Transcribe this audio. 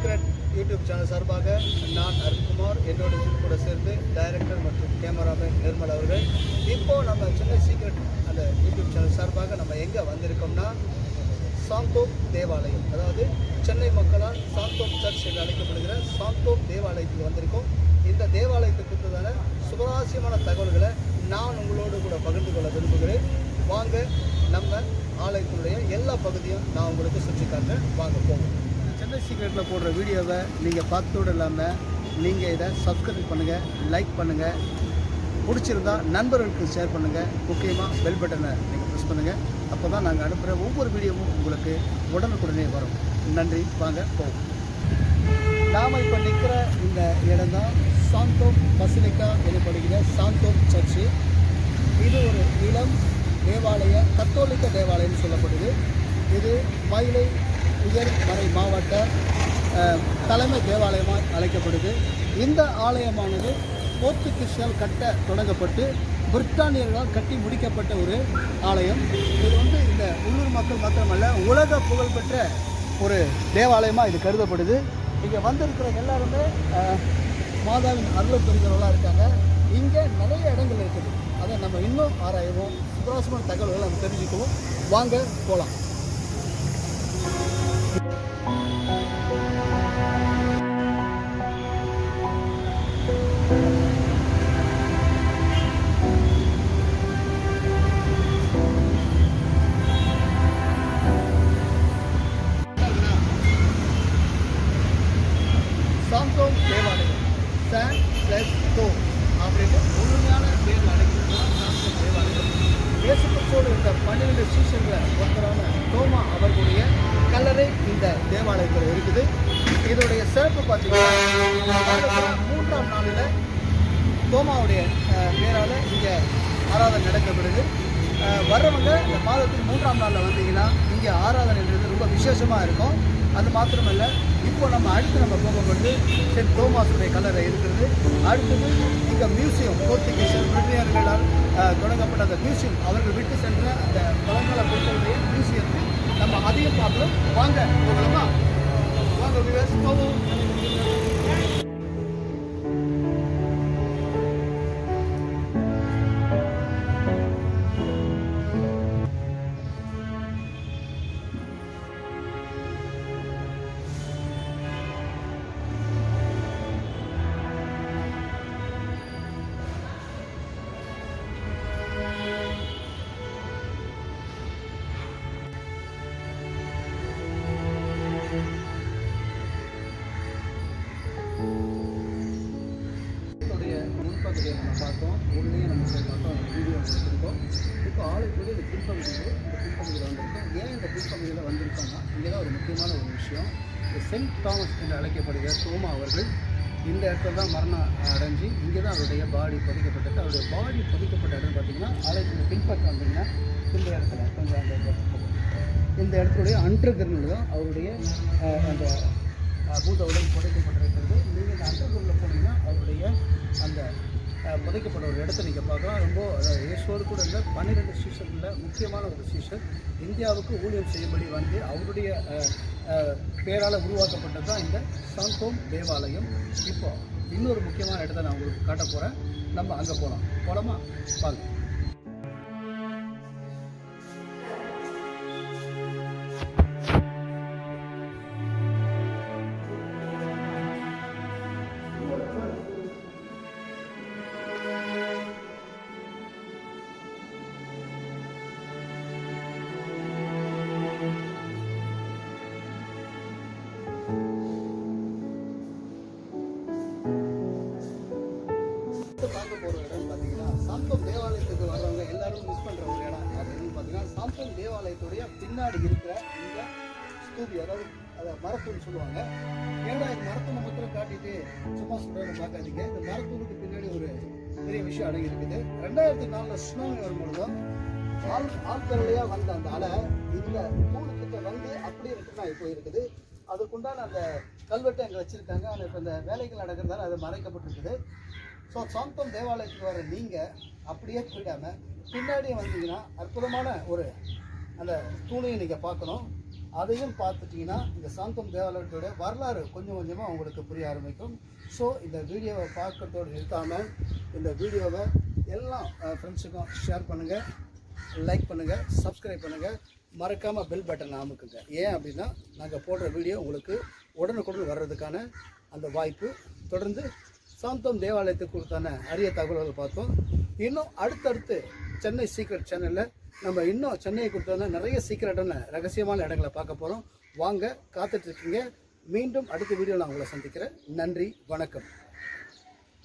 Secret YouTube channel சார்பாக நான் அருண்குமார் என்னோட கூட சேர்ந்து டைரக்டர் மற்றும் கேமராமேன் நிர்மல் அவர்கள். இப்போது நம்ம சென்னை சீக்ரெட் அந்த யூடியூப் சேனல் சார்பாக நம்ம எங்கே வந்திருக்கோம்னா சாந்தோப் தேவாலயம். அதாவது சென்னை மக்களால் சாந்தோப் சர்ச் என்று அழைக்கப்படுகிற சாந்தோப் தேவாலயத்துக்கு வந்திருக்கோம். இந்த தேவாலயத்தை குறித்ததான சுவாரஸ்யமான தகவல்களை நான் உங்களோடு கூட பகிர்ந்து கொள்ள விரும்புகிறேன். வாங்க நம்ம ஆலயத்தினுடைய எல்லா பகுதியும் நான் உங்களுக்கு சுற்றி காட்டுறேன் வாங்க போவோம். சென்னை சீக்ரெட்டில் போடுற வீடியோவை நீங்கள் பார்த்தோடு இல்லாமல் நீங்கள் இதை சப்ஸ்கிரைப் பண்ணுங்கள் லைக் பண்ணுங்கள் பிடிச்சிருந்தா நண்பர்களுக்கு ஷேர் பண்ணுங்கள் முக்கியமாக பெல் பட்டனை நீங்கள் ப்ரெஸ் பண்ணுங்கள் அப்போ தான் நாங்கள் அனுப்புகிற ஒவ்வொரு வீடியோவும் உங்களுக்கு உடனுக்குடனே வரும். நன்றி. வாங்க போவோம். நாம் இப்போ நிற்கிற இந்த இடம் தான் சாந்தோம் பசிலிக்கா எனப்படுகிற சாந்தோம் சர்ச்சு இது ஒரு இளம் தேவாலய கத்தோலிக்க தேவாலயம்னு சொல்லப்படுது. இது மயிலை உயர்மறை மாவட்ட தலைமை தேவாலயமாக அழைக்கப்படுது. இந்த ஆலயமானது போர்த்துகீசியால் கட்ட தொடங்கப்பட்டு பிரிட்டானியர்களால் கட்டி முடிக்கப்பட்ட ஒரு ஆலயம். இது வந்து இந்த உள்ளூர் மக்கள் மாத்திரமல்ல உலக புகழ்பெற்ற ஒரு தேவாலயமாக இது கருதப்படுது. இங்கே வந்திருக்கிற எல்லாருமே மாதாவின் அருள் பெறுகிறவர்களாக இருக்காங்க. இங்கே நிறைய இடங்கள் இருக்குது. அதை நம்ம இன்னும் ஆராயவும். சுவாரஸ்யமான தகவல்களை நம்ம தெரிஞ்சுக்கவும். வாங்க போகலாம் Thank you. இயேசு இருந்த இந்த பன்னிரெண்டு ஒருத்தரான தோமா அவர்களுடைய கல்லறை இந்த தேவாலயத்தில் இருக்குது. இதோடைய சிறப்பு பார்த்தீங்கன்னா மூன்றாம் நாளில் தோமாவுடைய பேரால் இங்கே ஆராதனை நடக்கப்படுது. வர்றவங்க இந்த மாதத்தின் மூன்றாம் நாளில் வந்தீங்கன்னா இங்கே ஆராதனைன்றது ரொம்ப விசேஷமாக இருக்கும். அது மாத்திரமல்ல இப்போ நம்ம அடுத்து நம்ம போகப்பட்டு சென்ட் தோமாஸுடைய கல்லறை இருக்கிறது. அடுத்தது இங்கே மியூசியம் போர்த்துகீசியர் பிரிட்டியர்களால் தொடங்கப்பட்ட அந்த மியூசியம் அவர்கள் விட்டு சென்ற அந்த பழங்கால பொருட்களுடைய மியூசியத்தை நம்ம அதையும் பார்க்கலாம். வாங்க போகலாமா? வாங்க விவேஸ் போவோம். இந்த பின்பகுதியில் இந்த பின்பகுதியில் வந்திருக்கோம் ஏன் இந்த பின்பகுதியில் வந்திருக்கோம்னா இங்கே தான் ஒரு முக்கியமான ஒரு விஷயம். சென்ட் தாமஸ் என்று அழைக்கப்படுகிற தோமா அவர்கள் இந்த இடத்துல தான் மரணம் அடைஞ்சு இங்கே தான் அவருடைய பாடி பதிக்கப்பட்டது அவருடைய பாடி பதிக்கப்பட்ட இடம் பார்த்தீங்கன்னா ஆலயத்துடைய பின்பக்கம் வந்தீங்கன்னா இந்த இடத்துல கொஞ்சம் அந்த இந்த இடத்துடைய அண்டர்கிரவுண்டில் தான் அவருடைய அந்த அஹ், பூத உடல் புதைக்கப்பட்டிருக்கிறது. நீங்கள் இந்த அண்டர்கிரவுண்டில் போனீங்கன்னா அவருடைய அந்த அஹ், புதைக்கப்பட்ட ஒரு இடத்த நீங்கள் பார்க்கலாம். ரொம்ப அஹ், கூட இருந்த பன்னிரெண்டு சீசனில் முக்கியமான ஒரு சீசன். இந்தியாவுக்கு ஊழியம் செய்யும்படி வந்து அவருடைய பேரால் உருவாக்கப்பட்டது தான் இந்த சாந்தோம் தேவாலயம். இப்போ இன்னொரு முக்கியமான இடத்த நான் உங்களுக்கு காட்ட போகிறேன் நம்ம அங்கே போகலாம் போகலாமா வாங்க. சாம்பம் தேவாலயத்துக்கு வர்றவங்க எல்லாரும் மிஸ் பண்ணுற ஒரு இடம் அப்படின்னு பார்த்தீங்கன்னா சாம்பம் தேவாலயத்துடைய பின்னாடி இருக்கிற இந்த ஸ்தூபி அதாவது அதை மரத்தூள் சொல்லுவாங்க. ஏன்னா இந்த மரத்தூளை மட்டும் காட்டிட்டு சும்மா சொல்கிறத பார்க்காதீங்க. இந்த மரத்தூளுக்கு பின்னாடி ஒரு பெரிய விஷயம் அடங்கி இருக்குது ரெண்டாயிரத்தி நாலில் சுனாமி வரும்பொழுதும் ஆள் வந்த அந்த அலை இந்த கிட்ட வந்து அப்படியே ரிட்டர்ன் ஆகி போயிருக்குது. அதுக்குண்டான அந்த கல்வெட்டை அங்கே வச்சுருக்காங்க. ஆனால் இப்போ இந்த வேலைகள் நடக்கிறதால அது மறைக்கப்பட்டிருக்குது. ஸோ சாந்தம் தேவாலயத்துக்கு வர நீங்கள் அப்படியே போயிடாமல் பின்னாடியே வந்தீங்கன்னா அற்புதமான ஒரு அந்த தூணையும் நீங்கள் பார்க்கணும். அதையும் பார்த்துட்டிங்கன்னா இந்த சாந்தம் தேவாலயத்தோட வரலாறு கொஞ்சம் கொஞ்சமாக உங்களுக்கு புரிய ஆரம்பிக்கும். ஸோ இந்த வீடியோவை பார்க்கறதோடு நிறுத்தாமல் இந்த வீடியோவை எல்லாம் ஃப்ரெண்ட்ஸுக்கும் ஷேர் பண்ணுங்கள் லைக் பண்ணுங்கள் சப்ஸ்கிரைப் பண்ணுங்கள் மறக்காமல் பெல் பட்டன் அமுக்குங்க. ஏன் அப்படின்னா நாங்கள் போடுற வீடியோ உங்களுக்கு உடனுக்குடன் வர்றதுக்கான அந்த வாய்ப்பு தொடர்ந்து சாந்தம் தேவாலயத்துக்கு கொடுத்தான அரிய தகவல்கள் பார்த்தோம். இன்னும் அடுத்தடுத்து சென்னை சீக்ரெட் சேனலில் நம்ம இன்னும் சென்னையை கொடுத்தான நிறைய சீக்கிரட்டான ரகசியமான இடங்களை பார்க்க போகிறோம் வாங்க காத்துட்ருக்கீங்க மீண்டும் அடுத்த வீடியோவில் நான் உங்களை சந்திக்கிறேன். நன்றி வணக்கம்.